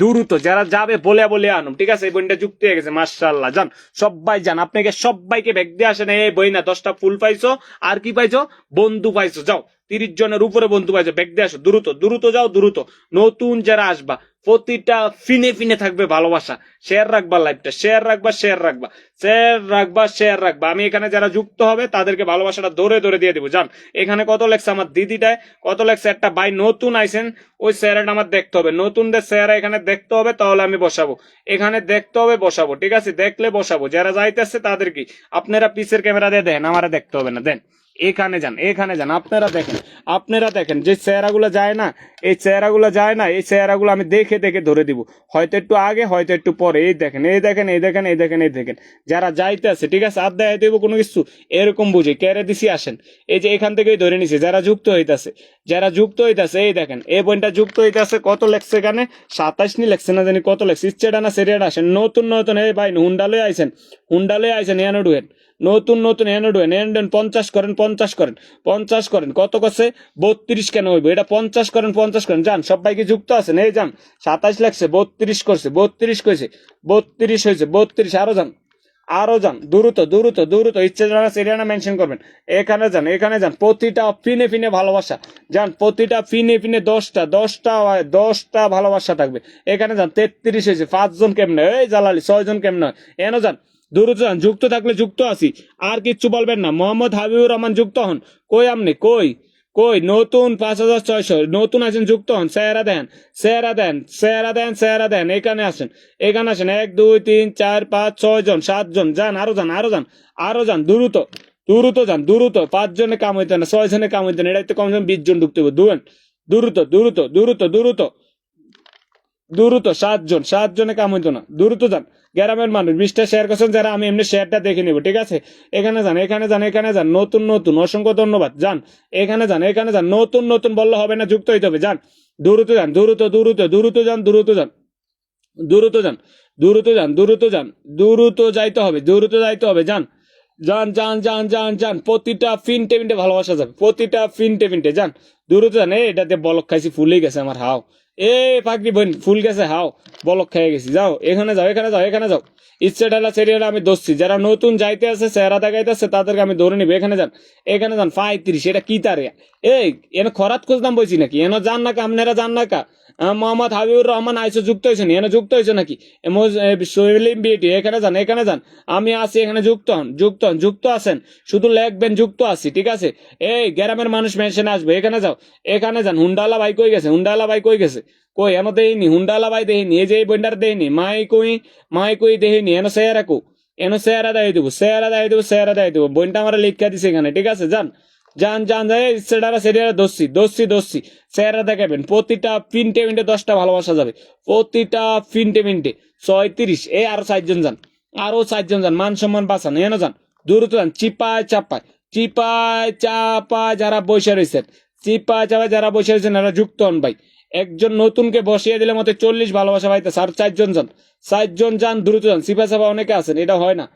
দ্রুত, যারা যাবে বলে বলে আনুম, ঠিক আছে? এই বইটা যুক্ত হয়ে গেছে মার্শাল্লাহ যান, সবাই যান, আপনাকে সবাইকে ব্যাগ দিয়ে আসেন, এই বই না, দশটা ফুল পাইছো, আর কি পাইছো? বন্ধু পাইছো, যাও। তিরিশ জনের উপরে বন্ধু পাইছো ব্যাগ দিয়ে আসো, দ্রুত দ্রুত যাও, দ্রুত। নতুন যারা আসবা, প্রতিটা ফিনে ফিনে থাকবে ভালোবাসা। শেয়ার রাখবা লাইভটা শেয়ার রাখবা শেয়ার রাখবা। শেয়ার রাখবা শেয়ার রাখবা। আমি এখানে যারা যুক্ত হবে, তাদেরকে ভালোবাসাটা ধরে ধরে দিয়ে দেবো। জান এখানে কত লেখছে আমার দিদিটায়? কত লেখছে একটা ভাই নতুন আইসেন ওই চেহারাটা আমার দেখতে হবে। নতুনদের চেহারা এখানে দেখতে হবে, তাহলে আমি বসাবো। এখানে দেখতে হবে, বসাবো, ঠিক আছে? দেখলে বসাবো। যারা যাইতেছে, তাদের কি? আপনারা পিসের ক্যামেরা দিয়ে দেন আমারা দেখতে হবে না। দেন। এখানে যান এখানে যান। আপনারা দেখেন আপনারা দেখেন, যে চেহারাগুলো যায় না, এই চেহারাগুলো যায় না, এই চেহারাগুলো আমি দেখে দেখে ধরে দিব। হয়তো একটু আগে, হয়তো একটু পরে। এই দেখেন এই দেখেন এই দেখেন এই দেখেন এই দেখেন। যারা যাইতে আছে, ঠিক আছে, আর দেখাই দেবো কোনো কিছু, এরকম বুঝে, কেড়ে দিছি, আসেন। এই যে এখান থেকেই ধরে নিছি, যারা যুক্ত হইতাছে, যারা যুক্ত হইতাছে, এই দেখেন এই বইটা যুক্ত হইতাছে, কত লেখছে এখানে? সাতাশ নি লেখছে, না জানি কত লেখছে, ইচ্ছেটা না, সেরিয়াটা আসেন। নতুন নতুন, এই ভাই, হুন্ডালে আইছেন হুন্ডালে আইছেন এনে ডুয়েন নতুন নতুন, এনে ডুয়েন এনে, ডুয়েন, পঞ্চাশ করেন পঞ্চাশ করেন পঞ্চাশ করেন। কত করছে? বত্রিশ কেন হইব? এটা পঞ্চাশ করেন পঞ্চাশ করেন। যান সবাইকে যুক্ত আছেন। এই যান সাতাশ লাগছে, বত্রিশ করছে, বত্রিশ কইছে, বত্রিশ হয়েছে বত্রিশ, আরও যান আরও যান, দ্রুত দ্রুত দ্রুত, ইচ্ছে জানা সেরিয়ানা মেনশন করবেন। এখানে যান এখানে যান, প্রতিটা ফিনে ফিনে ভালোবাসা। যান, প্রতিটা ফিনে ফিনে দশটা দশটা দশটা ভালোবাসা থাকবে। এখানে যান, তেত্রিশ হয়েছে পাঁচজন কেমনে এই জালালি, ছয়জন কেমনে এনো যান দ্রুত যুক্ত থাকলে যুক্ত আসি আর কিচ্ছু বলবেন না। মোহাম্মদ হাবিবুর রহমান যুক্ত হন। কই আমনি কই? কই? নতুন পাঁচ হাজার ছয়শো। নতুন আছেন, যুক্ত হন। সেরা দেন সেরা দেন সেরা দেন সেরা দেন। এখানে আসেন এখানে আসেন। এক, দুই, তিন, চার, পাঁচ, ছয় জন সাতজন যান, আরও যান আরও যান আরও যান। দ্রুত দ্রুত যান, দ্রুত। পাঁচ জনে কাম হইতে না, ছয় জনে কাম হইতে না এটা কম কম বিশ জন ঢুকতে হবে। দুয়েন, দ্রুত দ্রুত দ্রুত দ্রুত। দ্রুত, সাতজন, সাতজনে কাম হইতো না। দ্রুত যান। গ্রামের মানুষ বিশটা শেয়ার করছেন, যারা, আমি এমনি শেয়ারটা দেখে নিব, ঠিক আছে? এখানে যান এখানে যান এখানে যান, নতুন নতুন, অসংখ্য ধন্যবাদ, যান। এখানে যান এখানে যান, নতুন নতুন বললে হবে না, যুক্ত হইতে হবে, যান। দ্রুত যান, দ্রুত দ্রুত দ্রুত যান দ্রুত যান দ্রুত যান দ্রুত যান দ্রুত যান, দ্রুত যাইতে হবে, দ্রুত যাইতে হবে, যান। যান যান যান যান যান, প্রতিটা ফিনটে ফিনটে ভালোবাসা যাবে, প্রতিটা ফিনটে ফিনটে, যান। দ্রুত যান এটাতে বলক খাইছি, ফুলেই গেছে আমার হাও। এ পাখি বোন, ফুল গেছে, হাও, বলক খেয়ে গেছি, যাও, এখানে যাও এখানে যাও এখানে যাও। ইচ্ছে ডালা সেরিয়ালে আমি দোষছি যারা নতুন যাইতে আছে চেহারা দেখাইতে আছে তাদেরকে আমি ধরে নিব। এখানে যান এখানে যান, পঁয়ত্রিশ, এটা কি তার? এই, এনে খরাত খুঁজতাম বলছি নাকি? এনে যান না কা, আপনারা যান না কা। মোহাম্মদ হাবিবুর রহমান আইসো যুক্ত হয়েছে নি এনে যুক্ত হয়েছে নাকি? বিএটি এখানে যান এখানে যান। আমি আছি, এখানে যুক্ত হন যুক্ত হন, যুক্ত আছেন। শুধু লেখবেন, যুক্ত আছি, ঠিক আছে? এই গ্রামের মানুষ মেনশনে আসবে, এখানে যাও, এখানে যান। হুন্ডালা ভাই কই গেছে? হুন্ডালা ভাই কই গেছে? কই, এনো দেহিনি হুন্ডালা ভাই দেহিনি এই যে এই বন্ডার দেহিনি মাই কই মাই কই দেহিনি এনো সেয়ারা কো? এনো সেয়ারা দেয় দেবো, সেয়ারা দেয় দেবো, সেয়ারা দেয় দেবো। বইনটা আমার লিখা দিছে এখানে, ঠিক আছে? যান। যান যান যাই সেটারা সেরিয়ারা দোষী দোষী দোষী সেরা দেখাবেন, প্রতিটা ফিনটে মিনিটে দশটা ভালোবাসা যাবে। প্রতিটা ফিনটে মিনিটে ছয়ত্রিশ এ আরও চারজন যান। আরও চারজন যান, মান সম্মান বাঁচান, এনো যান। দ্রুত যান, চিপায় চাপায়। চিপায় চাপায় যারা বসে রয়েছেন চিপায় চাপায় যারা বসে রয়েছেন, এরা যুক্ত হন ভাই। একজন নতুনকে বসিয়ে দিলে মতে চল্লিশ ভালোবাসা পাইতে আর চারজন যান। চারজন যান, দ্রুত যান। চিপা চাপা অনেকে আছেন, এটা হয় না।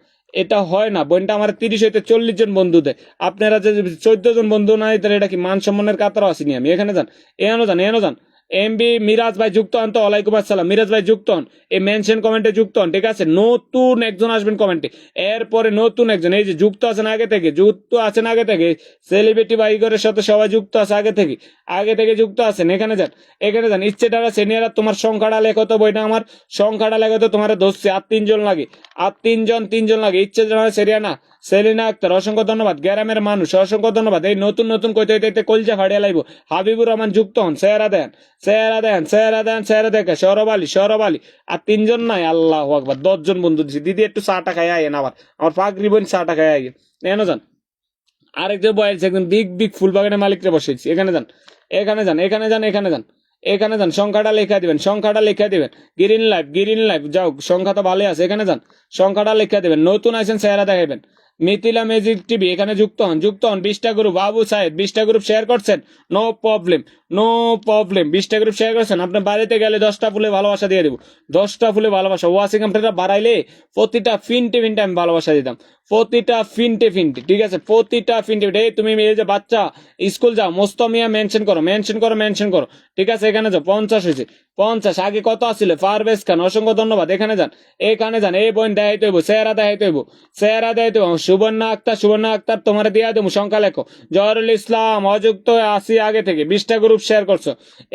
এটা হয় না। বোনটা আমার তিরিশ হইতে চল্লিশ জন বন্ধু দেয়। আপনারা যে চোদ্দ জন বন্ধু নাই, তাহলে এটা কি মান সম্মানের কাতারও আসিনি আমি। এখানে যান এনো যান এনো যান। এমবি মিরাজ ভাই যুক্ত হন তো ওয়ালাইকুম আসসালাম। মিরাজ ভাই যুক্ত হন, এই মেনশন কমেন্টে যুক্ত হন, ঠিক আছে? নতুন একজন আসবেন কমেন্টে এরপরে নতুন একজন, এই যে যুক্ত আছেন আগে থেকে, যুক্ত আছেন আগে থেকে সেলিব্রিটি বাইকের সাথে সবাই যুক্ত আছে আগে থেকে আগে থেকে যুক্ত আছেন, এখানে যান এখানে যান। ইচ্ছে টাকা সিনিয়র তোমার সংখ্যাটা লেখো তো বইটা আমার, সংখ্যাটা লেখো তো তোমার ধরছে, আর তিনজন লাগে, আর তিনজন তিনজন লাগে। ইচ্ছে জানা সেরিয়া না, সেলিনা আক্তার, অসংখ্য ধন্যবাদ, গ্রামের মানুষ, অসংখ্য ধন্যবাদ। এই নতুন নতুন কইতে হইতে কলজা ফাড়িয়া লাইব। হাবিবুর রহমান যুক্ত হন সেরা দেন। সেরা দেন সেরা দেন সেরা দেখে সৌরভ আলী সৌরভ আলী আর তিনজন নাই, আল্লাহ আকবার। দশজন বন্ধু দিছি। দিদি একটু চাটা খাই আইয়েন আবার। আমার পাগরি বোন চাটা খাই আইয়েন এন যান। আরেকজন বয়েছে একদম বিগ বিগ ফুল বাগানের মালিকরে বসেছি। এখানে যান। এখানে যান এখানে যান এখানে যান। এখানে যান, সংখ্যাটা লেখা দিবেন, সংখ্যাটা লেখা দিবেন। গ্রিন লাইফ গ্রিন লাইফ যাও, সংখ্যা তো ভালোই আছে। এখানে যান। সংখ্যাটা লেখা দিবেন। নতুন আছেন চেহারা দেখাবেন মিথিলা ম্যাজিক টিভি এখানে যুক্ত হন যুক্ত হন বিশটা গ্রুপ বাবু সাহেব বিশটা গ্রুপ শেয়ার করছেন। নো প্রবলেম নো প্রবলেম বিশটা গ্রুপ শেয়ার করছেন। আপনার বাড়িতে গেলে দশটা ফুলে ভালোবাসা দিয়ে দেবো। দশটা ফুলে ভালোবাসা ওয়াশিং আপনারা বাড়াইলে প্রতিটা ফিনটে ফিনটে আমি ভালোবাসা দিতাম। প্রতিটা ফিনটে ফিনটে ঠিক আছে? প্রতিটা ফিনটে ফিনটে এই তুমি এই যে বাচ্চা, স্কুল যাও মোস্তমিয়া মেনশন করো মেনশন করো মেনশন করো। ঠিক আছে? এখানে যাও, পঞ্চাশ হয়েছে। পঞ্চাশ, আগে কত আসছিল পারভেজ খান, অসংখ্য ধন্যবাদ। এখানে যান। এখানে যান। এই বোন দেখাইতে হইব, সেরা দেখাইতে হইব। সেরা দেখাইতে হইব। সুবর্ণা আক্তার সুবর্ণা আক্তার, তোমার দিয়া দেবো সংখ্যা লেখো। জহরুল ইসলাম, অযুক্ত আসি আগে থেকে। বিশটা গ্রুপ শেয়ার করছ।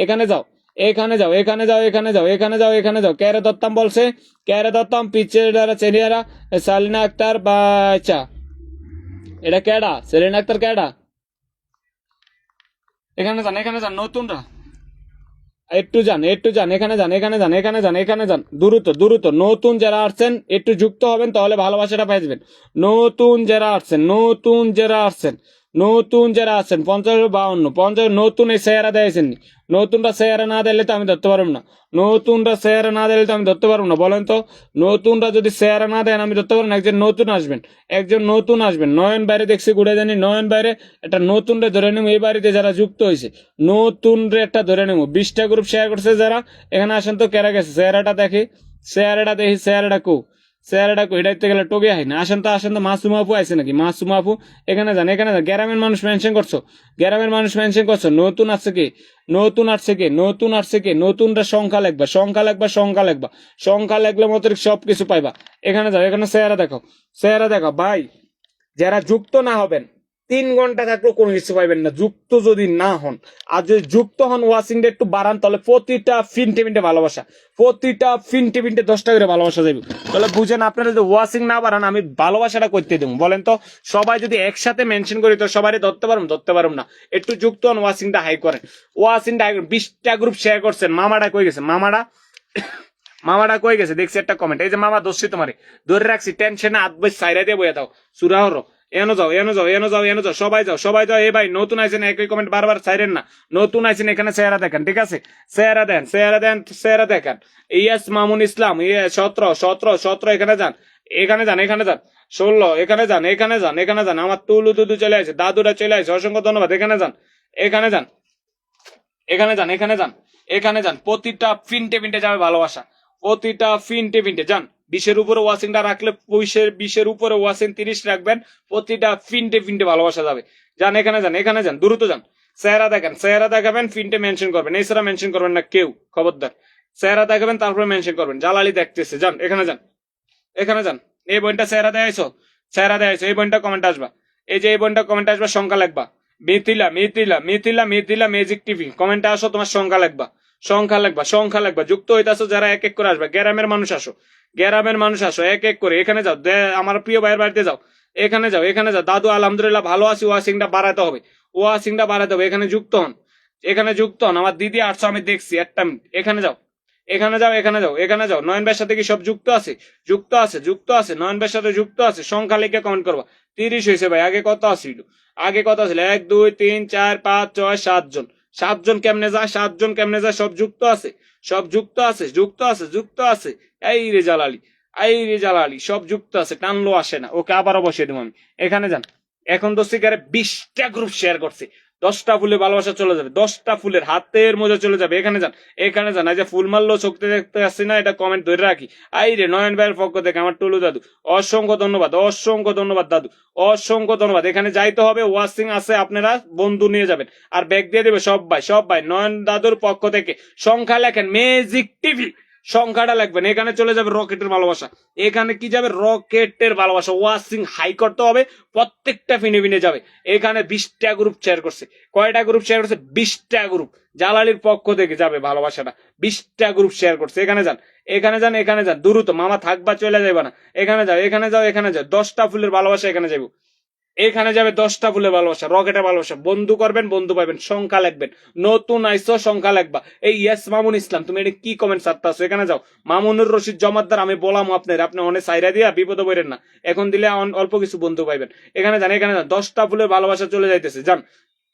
এখানে যাও এখানে যাও এখানে যাও এখানে যাও এখানে যাও এখানে যাও। ক্যারে দত্তাম বলছে? ক্যারে দত্তাম? পিচের দ্বারা চেনিয়ারা সালিনা আক্তার বা আচ্ছা। এটা ক্যাডা সেলিনা আক্তার ক্যাডা এখানে যান এখানে যান, নতুনরা। একটু যান একটু যান, এখানে যান এখানে যান এখানে যান এখানে যান। দ্রুত দ্রুত, নতুন যারা আসছেন, একটু যুক্ত হবেন, তাহলে ভালোবাসাটা পাই যাবেন। নতুন যারা আসছেন, নতুন যারা আসছেন। নতুন যারা আছেন, পঞ্চাশ বাউন্ন, পঞ্চাশ নতুন এই চেহারা দিয়েছেন। নতুনটা চেহারা না দিলে তো আমি ধরতে পারব না। নতুনটা চেহারা না দিলে তো আমি ধরতে পারব না। বলেন তো, নতুনটা যদি চেহারা না দেন, আমি ধরতে পারব না। একজন নতুন আসবেন, একজন নতুন আসবেন। নয়ন বাইরে দেখছি, ঘুরে জানি, নয়ন বাইরে একটা নতুন রে ধরে নেব। এই বাড়িতে যারা যুক্ত হয়েছে নতুন রে একটা ধরে নেব। বিশটা গ্রুপ শেয়ার করছে যারা, এখানে আসেন তো কেরা গেছে? চেহারাটা দেখি চেহারাটা দেখি চেহারাটা কো। চেহারাটা কই এটাইতে গেলে টোকে হয় না। আসেন তো আসেন তো, মাসুম আপু আছে নাকি? মাসুম আপু, এখানে যান এখানে যান। গ্রামের মানুষ মেনশন করছ? গ্রামের মানুষ মেনশন করছ? নতুন আছে কি? নতুন আসছে কে? নতুন আসছে কে? নতুনটা সংখ্যা লিখবা সংখ্যা লিখবা সংখ্যা লিখবা। সংখ্যা লিখলে মতো সব কিছু পাইবা। এখানে যাও, এখানে চেহারা দেখো চেহারা দেখো ভাই, যারা যুক্ত না হবেন তিন ঘণ্টা থাকলেও কোনো কিছু পাইবেন না। যুক্ত যদি না হন, আর যদি যুক্ত হন ওয়াশিং ডে একটু বাড়ান, তাহলে প্রতিটা ফিনটে মিনটে ভালোবাসা। প্রতিটা ফিনটে মিনটে দশটা করে ভালোবাসা যাবে তাহলে বুঝেন, আপনারা যদি ওয়াশিং না বাড়ান, আমি ভালোবাসাটা করতে দেবো। বলেন তো, সবাই যদি একসাথে মেনশন করি, তো সবাই ধরতে পারব ধরতে পারব না। একটু যুক্ত হন ওয়াশিংটা হাই করেন। ওয়াশিংটা হাই করেন বিশটা গ্রুপ শেয়ার করছেন। মামাটা কই গেছে? মামাটা মামাটা কই গেছে? দেখছি একটা কমেন্ট এই যে মামা দোষী তোমারে। ধরে রাখছি টেনশনে আধ বই সাইরা দিয়ে বইয়া দাও। সুরা হরো এনো যাও এনো যাও এনো যাও এনো যাও, সবাই যাও সবাই যাও। এই ভাই, নতুন আইছেন, একই কমেন্ট বারবার সাইরেন না। নতুন আইছেন, এখানে চেহারা দেখেন, ঠিক আছে? চেহারা দেন চেহারা দেন, চেহারা দেখেন। ইয়াস মামুন ইসলাম ইয়ে সতেরো সতেরো সতেরো, এখানে যান এখানে যান এখানে যান। ষোলো, এখানে যান এখানে যান এখানে যান। আমার তুলু দুদু চলে আসে, দাদুরা চলে আসে, অসংখ্য ধন্যবাদ, এখানে যান এখানে যান এখানে যান এখানে যান এখানে যান। প্রতিটা ফিনটে ফিনটে যাবে ভালোবাসা। প্রতিটা ফিনটে ফিনটে, যান। বিশের উপরে ওয়াশিংটা রাখলে বিশের বিশের উপরে ওয়াশিং তিরিশ রাখবেন, প্রতিটা ফিনটে ফিনটে ভালোবাসা যাবে। যান, এখানে যান এখানে যান, দ্রুত যান। চেহারা দেখেন, চেহারা দেখাবেন, ফিনটে মেনশন করবেন। এছাড়া মেনশন করবেন না কেউ, খবরদার। চেহারা দেখাবেন, তারপরে মেনশন করবেন। জালালি দেখতেছে, যান, এখানে যান এখানে যান। এই বইটা চেহারা দেখাইছো? চেহারা দেখাইছো, এই বইটা কমেন্ট আসবা। এই যে এই বইটা কমেন্ট আসবা, সংখ্যা লাগবা মিথিলা মিথিলা মিথিলা মিথিলা ম্যাজিক টিভি কমেন্টে আসো, তোমার সংখ্যা লাগবা সংখ্যা লাগবা সংখ্যা লাগবা যুক্ত হইতে আসো যারা এক এক করে আসবে, গ্রামের মানুষ আসো। গ্রামের মানুষ আসো, এক এক করে, এখানে যাও আমার প্রিয় ভাইয়ের বাড়িতে যাও, এখানে যাও এখানে যাও। দাদু আলহামদুলিল্লাহ ভালো আছি, ওয়াশিংটা বাড়াতে হবে, ওয়াশিংটা বাড়াতে হবে, এখানে যুক্ত হন, এখানে যুক্ত হন। আমার দিদি আসছো, আমি দেখছি, একটা মিনিট, এখানে যাও এখানে যাও এখানে যাও এখানে যাও। নয়ন ভাইয়ের সাথে কি সব যুক্ত আছে? যুক্ত আছে যুক্ত আছে, নয়ন ভাইয়ের সাথে যুক্ত আছে, সংখ্যা লিখে কমেন্ট করবা। তিরিশ হয়েছে ভাই, আগে কত আসছিল আগে কত ছিল এক, দুই, তিন, চার, পাঁচ, ছয় সাতজন সাতজন কেমনে যায়? সাতজন কেমনে যায়? সব যুক্ত আছে। সব যুক্ত আছে যুক্ত আছে যুক্ত আছে। এই রে জালালি, এই রে জালালি, সব যুক্ত আছে টানলো আসে না। ওকে আবারও বসিয়ে দেবো আমি। এখানে যান। এখন তো সিগারে বিশটা গ্রুপ শেয়ার করছে। দশটা ফুলে ভালোবাসা চলে যাবে, দশটা ফুলের হাতের মজা চলে যাবে। এখানে যান এখানে যান, এই যে ফুল মারলো চোখতে দেখতে আসছি না, এটা কমেন্ট ধরে রাখি। আই রে, নয়ন ভাইয়ের পক্ষ থেকে আমার টুলু দাদু, অসংখ্য ধন্যবাদ অসংখ্য ধন্যবাদ দাদু, অসংখ্য ধন্যবাদ। এখানে যাইতে হবে ওয়াশিং আছে, আপনারা বন্ধু নিয়ে যাবেন। আর ব্যাগ দিয়ে দেবে সব ভাই সব ভাই, নয়ন দাদুর পক্ষ থেকে সংখ্যা লেখেন ম্যাজিক টিভি সংখ্যাটা লাগবেন এখানে চলে যাবে রকেটের ভালোবাসা। এখানে কি যাবে? রকেটের ভালোবাসা। ওয়াশিং হাই করতে হবে, প্রত্যেকটা ফিনে ফিনে যাবে। এখানে বিশটা গ্রুপ শেয়ার করছে। কয়টা গ্রুপ শেয়ার করছে? বিশটা গ্রুপ জালালির পক্ষ থেকে যাবে ভালোবাসাটা। বিশটা গ্রুপ শেয়ার করছে। এখানে যান এখানে যান এখানে যান। দ্রুত, মামা থাকবা, চলে যাবে না। এখানে যাও এখানে যাও এখানে যাও। দশটা ফুলের ভালোবাসা এখানে যাব এখানে যাবে দশটা ফুলের ভালোবাসা রকেটের ভালোবাসা। বন্ধু করবেন, বন্ধু পাবেন সংখ্যা লিখবেন। নতুন আইসো, সংখ্যা লিখবা। এই ইয়েস মামুন ইসলাম, তুমি এটা কি কমেন্ট সারতাছো এখানে যাও। মামুনুর রশিদ জমাদ্দার, আমি বলাম আপনার, আপনি অনেক সাইরা দিয়া বিপদে পড়েন না। এখন দিলে অল্প কিছু বন্ধু পাইবেন। এখানে যান এখানে যান। দশটা ফুলের ভালোবাসা চলে যাইতেছে, যান।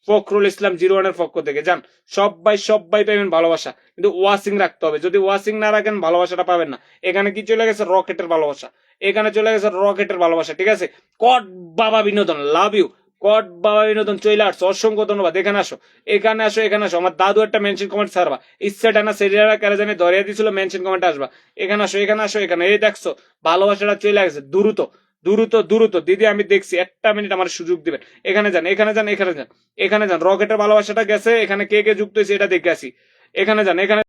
ফখরুল ইসলাম, জিরো ওয়ানের পক্ষ থেকে, যান। সবাই সবাই পাইবেন ভালোবাসা। কিন্তু ওয়াশিং রাখতে হবে। যদি ওয়াশিং না রাখেন, ভালোবাসাটা পাবেন না। এখানে কি চলে গেছে? রকেটের ভালোবাসা। এখানে চলে গেছে রকেটের ভালোবাসা, ঠিক আছে? কট বাবা বিনোদন লাভ ইউ কট বাবা বিনোদন চলে আসছো, অসংখ্য ধন্যবাদ। এখানে আসো এখানে আসো এখানে আসো। আমার দাদু একটা মেনশন কমেন্ট সারবা ইচ্ছা টানা সেরিয়ারা কারে জানি ধরিয়ে দিছিল মেনশন কমেন্ট আসবা। এখানে আসো এখানে আসো, এখানে। এই দেখছ, ভালোবাসাটা চলে গেছে, দ্রুত দ্রুত দ্রুত। দিদি, আমি দেখছি, একটা মিনিট আমার সুযোগ দিবেন। এখানে যান এখানে যান এখানে যান এখানে যান। রকেটের ভালোবাসাটা গেছে, এখানে কে কে যুক্ত হয়েছে, এটা দেখে আসি। এখানে যান, এখানে